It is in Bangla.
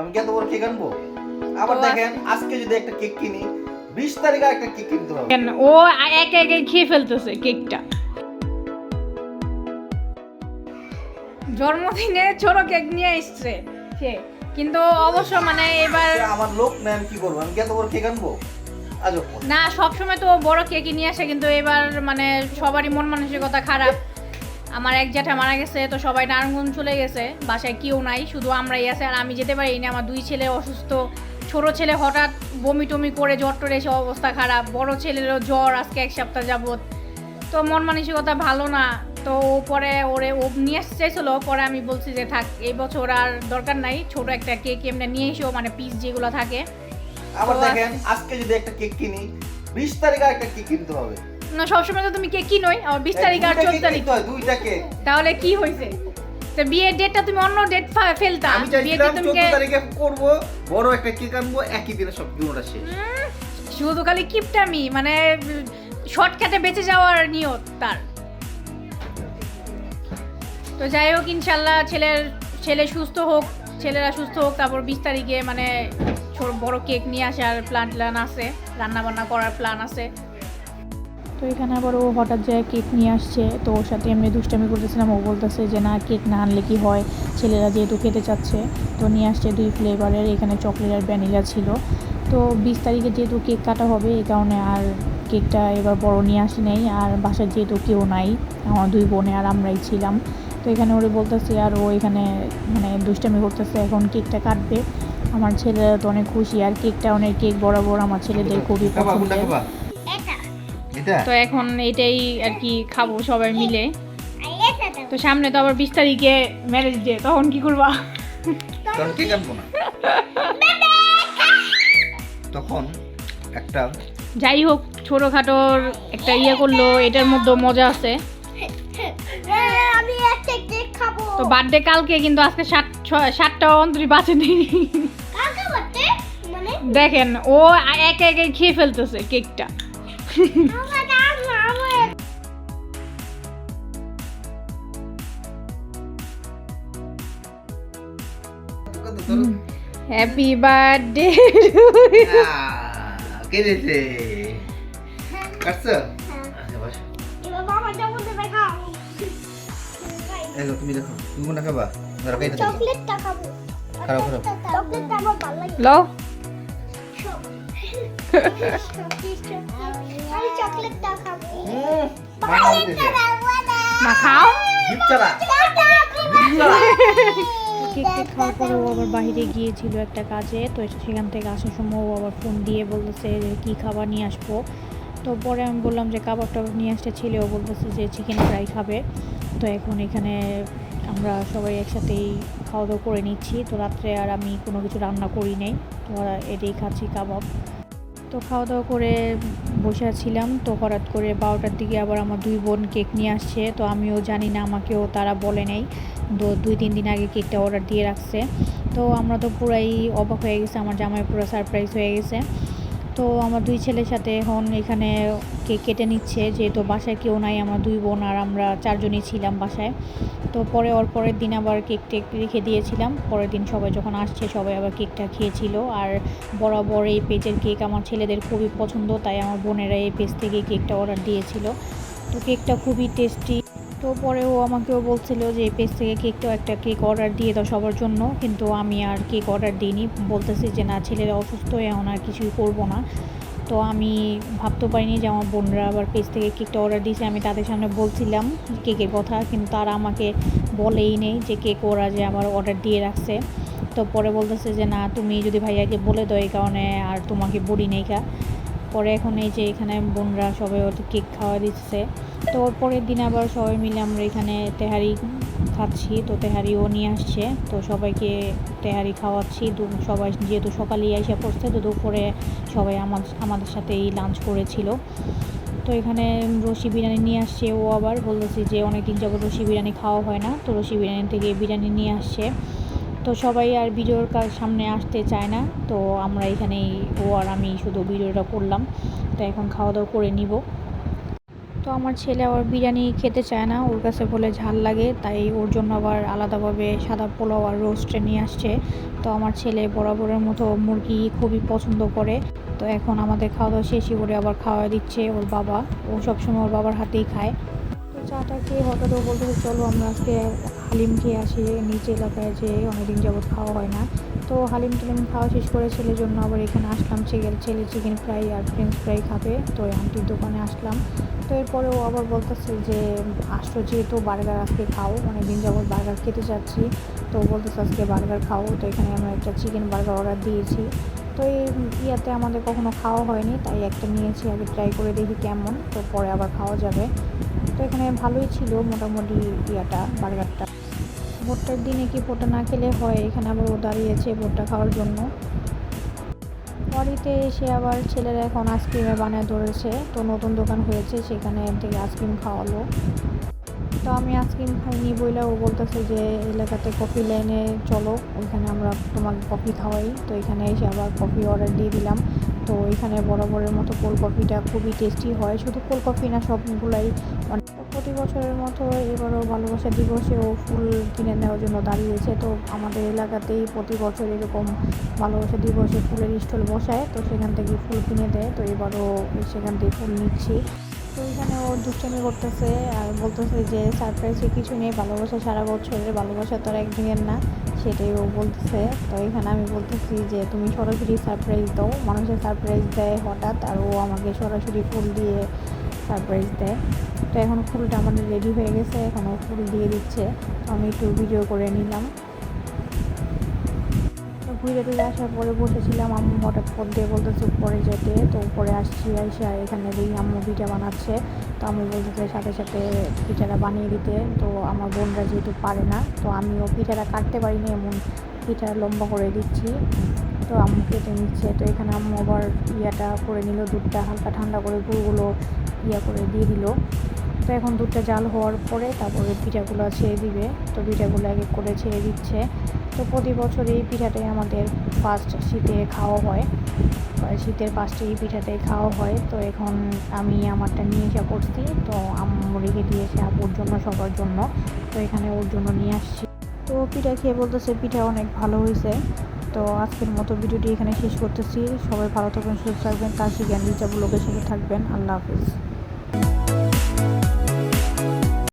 আমি কি এত বড় কেক আনব? আবার দেখেন আজকে যদি একটা কেক কিনি বিশ তারিখে একটা কেক কিনতে হবে। কেন? ও একে একে খেয়ে ফেলতেছে কেকটা। জন্মদিনে ছোট কেক নিয়ে এসছে সে। কিন্তু অবশ্য মানে এবার আমার লোক না আমি কি করব আমি কি এত বড় কেক আনব। না সবসময় তো বড় কেকই নিয়ে আসে কিন্তু এবার মানে সবারই মন মানসিকতা খারাপ। আমার এক জ্যাঠা মারা গেছে তো সবাই নারায়ণগঞ্জ চলে গেছে। বাসায় কেউ নাই শুধু আমরাই আছে আর আমি যেতে পারিনি। আমার দুই ছেলে অসুস্থ। ছোট ছেলে হঠাৎ বমি টমি করে জ্বর টরে এসে অবস্থা খারাপ। বড় ছেলেরও জ্বর আজকে এক সপ্তাহ যাবত তো মন মানসিকতা ভালো না। তো ও পরে ওরে ও নিয়ে আসতে চাইছিল পরে আমি বলছি যে থাক এই বছর আর দরকার নাই। ছোট একটা কেক এমনি নিয়ে এসো মানে পিস যেগুলো থাকে। আবার দেখেন আজকে যদি একটা কেক কিনি বিশ তারিখে একটা কেক কিনতে হবে। না সবসময় তো তুমি কিনোই আর বিশ তারিখ আর চোদ্দ তারিখ। কিনতে দুইটা কেক তাহলে কি হয়েছে তো বিয়ের ডেটটা তুমি অন্য ডেট ফেলতা। আমি চাইছিলাম চোদ্দ তারিখে করব বড় একটা কেক আনব একই দিনে সব শেষ। শুধু খালি কিপটামি মানে শর্টকাটে বেঁচে যাওয়ার নিয়ত তার। তো যাই হোক ইনশাল্লাহ ছেলের ছেলে সুস্থ হোক ছেলেরা সুস্থ হোক তারপর বিশ তারিখে মানে বড় কেক নিয়ে আসার প্ল্যান ট্ল্যান আছে রান্না বান্না করার প্ল্যান আছে। তো এখানে আবার ও হঠাৎ যায় কেক নিয়ে আসছে। তো ওর সাথে এমনি দুষ্টামি করতেছিলাম ও বলতেছে যে না কেক না আনলে কি হয়? ছেলেরা যেহেতু খেতে চাচ্ছে। তো নিয়ে আসছে দুই ফ্লেভারের এখানে চকলেট আর ভ্যানিলা ছিল। তো বিশ তারিখে যেহেতু কেক কাটা হবে এই কারণে আর কেকটা এবার বড় নিয়ে আসি নাই। আর বাসায় যেহেতু কেউ নাই আমার দুই বোনে আর আমরাই ছিলাম। তো এখানে ওরে বলতেছে আর ও এখানে মানে দুষ্টামি করতেছে এখন কেকটা কাটবে। আমার ছেলেরা তো অনেক খুশি আর কেকটা অনেক কেক বরাবর আমার ছেলেদের খুবই খাবা পছন্দের। তো এখন এটাই আর কি খাব সবাই মিলে। তো সামনে তো আবার বিশ তারিখে ম্যারেজ ডে তখন কি করবা? কারণ কেক আনব না? তখন একটা যাই হোক ছোটোখাটোর একটা ইয়ে করল এটার মধ্যে মজা আছে। আমি একটা কেক তো বার্থডে কালকে কিন্তু আজকে সাত সাতটা অন্তরি বাঁচে নেই মানে? দেখেন ও একে একে খেয়ে ফেলতেছে কেকটা হ্যাপি বার্থডে কেটেছে কাটছো বস। এবার বাবা যাব দেবে খাও এই লো, তুমি দেখো তুমি কোনটা খাবা? ধরো কেটে দেখো। চকলেটটা খাব। খারাপ খারাপ। চকলেটটা আমার ভালো লাগে। মা খাও খাওয়ার পরে ও আবার বাইরে গিয়েছিল একটা কাজে তো সেখান থেকে আসার সময় ও আবার ফোন দিয়ে বলতেছে যে কী খাবার নিয়ে আসব। তো পরে আমি বললাম যে কাবাব টাবাব নিয়ে আসতে ছিল ও বলতেছে যে চিকেন ফ্রাই খাবে। তো এখন এখানে আমরা সবাই একসাথেই খাওয়া দাওয়া করে নিচ্ছি। তো রাত্রে আর আমি কোনো কিছু রান্না করি নাই। তো এটাই খাচ্ছি কাবাব। তো খাওয়া দাওয়া করে বসে আছিলাম। তো হঠাৎ করে বারোটার দিকে আবার আমার দুই বোন কেক নিয়ে আসছে। তো আমিও জানি না, আমাকেও তারা বলে নেই। দুই, তিন দিন আগে কেকটা অর্ডার দিয়ে রাখছে। তো আমরা তো পুরাই অবাক হয়ে গেছে, আমার জামাই পুরো সারপ্রাইজ হয়ে গেছে। তো আমার দুই ছেলের সাথে এখন এখানে কেক কেটে নিচ্ছে, যেহেতু বাসায় কেউ নাই, আমার দুই বোন আর আমরা চারজনই ছিলাম বাসায়। তো পরে ওর পরের দিন আবার কেক টেক রেখে দিয়েছিলাম। পরের দিন সবাই যখন আসছে, সবাই আবার কেকটা খেয়েছিল। আর বরাবর এই পেজের কেক আমার ছেলেদের খুবই পছন্দ, তাই আমার বোনেরা এই পেজ থেকে কেকটা অর্ডার দিয়েছিল। তো কেকটা খুবই টেস্টি তো পরে ও আমাকেও বলছিল যে এই পেজ থেকে কেকটাও একটা কেক অর্ডার দিয়ে দাও সবার জন্য। কিন্তু আমি আর কেক অর্ডার দিইনি। বলতেছি যে, না, ছেলেরা অসুস্থ, এখন আর কিছুই করব না। তো আমি ভাবতে পারিনি যে আমার বোনরা আবার পেজ থেকে কেকটা অর্ডার দিয়েছে। আমি তাদের সামনে বলছিলাম কেকের কথা, কিন্তু তারা আমাকে বলেই নেই যে কেক ওরা যে আমার অর্ডার দিয়ে রাখছে। তো পরে বলতেছে যে, না, তুমি যদি ভাইয়াকে বলে দাও, এই কারণে আর তোমাকে বলি নেই কা। পরে এখন এই যে এখানে বোনরা সবাই ওর কেক খাওয়া দিচ্ছে। তো পরের দিন আবার সবাই মিলে আমরা এখানে তেহারি খাচ্ছি। তো তেহারিও নিয়ে আসছে। তো সবাইকে তেহারি খাওয়াচ্ছি। সবাই যেহেতু সকালেই এসে পড়ছে, তো দুপুরে সবাই আমার আমাদের সাথেই লাঞ্চ করেছিল। তো এখানে রশি বিরিয়ানি নিয়ে আসছে ও আবার। বলতেছি যে অনেক দিন যাবত রশি বিরিয়ানি খাওয়া হয় না। তো রশি বিরিয়ানি থেকে বিরিয়ানি নিয়ে আসছে। তো সবাই আর ভিডিওর কাজ সামনে আসতে চায় না। তো আমরা এখানেই, ও আর আমি শুধু ভিডিওটা করলাম। তো এখন খাওয়া দাওয়া করে নিব। তো আমার ছেলে আবার বিরিয়ানি খেতে চায় না। ওর কাছে বলে ঝাল লাগে, তাই ওর জন্য আবার আলাদাভাবে সাদা পোলাও আর রোস্টে নিয়ে আসছে। তো আমার ছেলে বরাবরের মতো মুরগি খুবই পছন্দ করে। তো এখন আমাদের খাওয়া দাওয়া শেষই করে আবার খাওয়া দিচ্ছে ওর বাবা। ও সবসময় ওর বাবার হাতেই খায়। চাটা খেয়ে হঠাৎ ও বলতে চলো আমরা আজকে হালিম খেয়ে আসি, নিচে এলাকায় যে অনেকদিন যাবৎ খাওয়া হয় না। তো হালিম টালিম খাওয়া শেষ করে ছেলের জন্য আবার এখানে আসলাম, ছেলে ছেলে চিকেন ফ্রাই আর ফ্রেঞ্চ ফ্রাই খাবে। তো আন্টির দোকানে আসলাম। তো এরপরে ও আবার বলতেছে যে আসছো যেহেতু বার্গার আজকে খাও, অনেকদিন যাবত বার্গার খেতে চাচ্ছি তো বলতেছে, আজকে বার্গার খাও। তো এখানে আমরা একটা চিকেন বার্গার অর্ডার দিয়েছি। তো এই ইয়াতে আমাদের কখনো খাওয়া হয়নি, তাই একটা নিয়েছি, আগে ট্রাই করে দেখি কেমন। তো পরে আবার খাওয়া যাবে। তো এখানে ভালোই ছিল মোটামুটি ইয়াটা, বার্গারটা। ভোটটার দিনে কি ভোটটা না খেলে হয়, এখানে আবার ও দাঁড়িয়েছে ভোটটা খাওয়ার জন্য। বাড়িতে এসে আবার ছেলেরা এখন আইসক্রিমে বানিয়ে ধরেছে, তো নতুন দোকান হয়েছে, সেখানে থেকে আইসক্রিম খাওয়ালো। তো আমি আইসক্রিম খাইনি বইলে, ও বলতেছে যে এলাকাতে কফি লাইনে চলো, ওইখানে আমরা তোমাকে কফি খাওয়াই। তো এখানে এসে আবার কফি অর্ডার দিয়ে দিলাম। তো এখানে বরাবরের মতো কোল্ড কফিটা খুবই টেস্টি হয়। শুধু কোল্ড কফি না, সবগুলাই প্রতি বছরের মতো এবারও ভালোবাসা দিবসে ও ফুল কিনে নেওয়ার জন্য দাঁড়িয়েছে। তো আমাদের এলাকাতেই প্রতি বছর এরকম ভালোবাসা দিবসে ফুলের স্টল বসায়। তো সেখান থেকে ফুল কিনে দেয়। তো এবারও সেখান থেকে ফুল নিচ্ছি। তো এখানে ও দুষ্টামি করতেছে আর বলতেছে যে সারপ্রাইজে কিছু নেই, ভালোবাসা সারা বছরের ভালোবাসা তো আর একদিনের না। সেটাই ও বলতেছে। তো এখানে আমি বলতেছি যে, তুমি সরাসরি সারপ্রাইজ দাও। মানুষের সারপ্রাইজ দেয় হঠাৎ আর ও আমাকে সরাসরি ফুল দিয়ে সারপ্রাইজ দেয়। তো এখন ফুলটা আমাদের রেডি হয়ে গেছে। এখন ও ফুল দিয়ে দিচ্ছে। তো আমি একটু ভিডিও করে নিলাম। ঘুরে টুরে আসার পরে বসেছিলাম, আম্মু হঠাৎ ফোন দিয়ে বলতেছে উপরে যেতে, তো উপরে আসছি, আইসা এখানে দেখি আম্মু পিঠা বানাচ্ছে। তো আমি বলতেছে সাথে সাথে পিঠাটা বানিয়ে দিতে। তো আমার বোনরা যেহেতু পারে না, তো আমিও পিঠাটা কাটতে পারি না এমন পিঠা লম্বা করে দিচ্ছি। তো আম্মু কেটে নিচ্ছে, তো এখানে আম্মু আবার ইয়াটা করে নিল, দুধটা হালকা ঠান্ডা করে গুঁড়োগুলো ইয়া করে দিয়ে দিল। তো এখন দুধটা জাল হওয়ার পরে তারপরে পিঠাগুলো ছেড়ে দিবে তো পিঠাগুলো এক এক করে ছেড়ে দিচ্ছে। তো প্রতি বছর এই পিঠাটাই আমাদের ফার্স্ট শীতে খাওয়া হয়। শীতের ফার্স্টে এই পিঠাটাই খাওয়া হয়। তো এখন আমি আমারটা নিয়ে এসে করছি। তো আম্মু রেখে দিয়েছে আপুর জন্য, সবার জন্য। তো এখানে ওর জন্য নিয়ে আসছি। তো পিঠা খেয়ে বলতেছে, পিঠা অনেক ভালো হয়েছে। তো আজকের মতো ভিডিওটি এখানে শেষ করতেছি। সবাই ভালো থাকবেন, সুস্থ থাকবেন। তার শিখেন রিচাবুলোকের সাথে থাকবেন। আল্লাহ হাফিজ।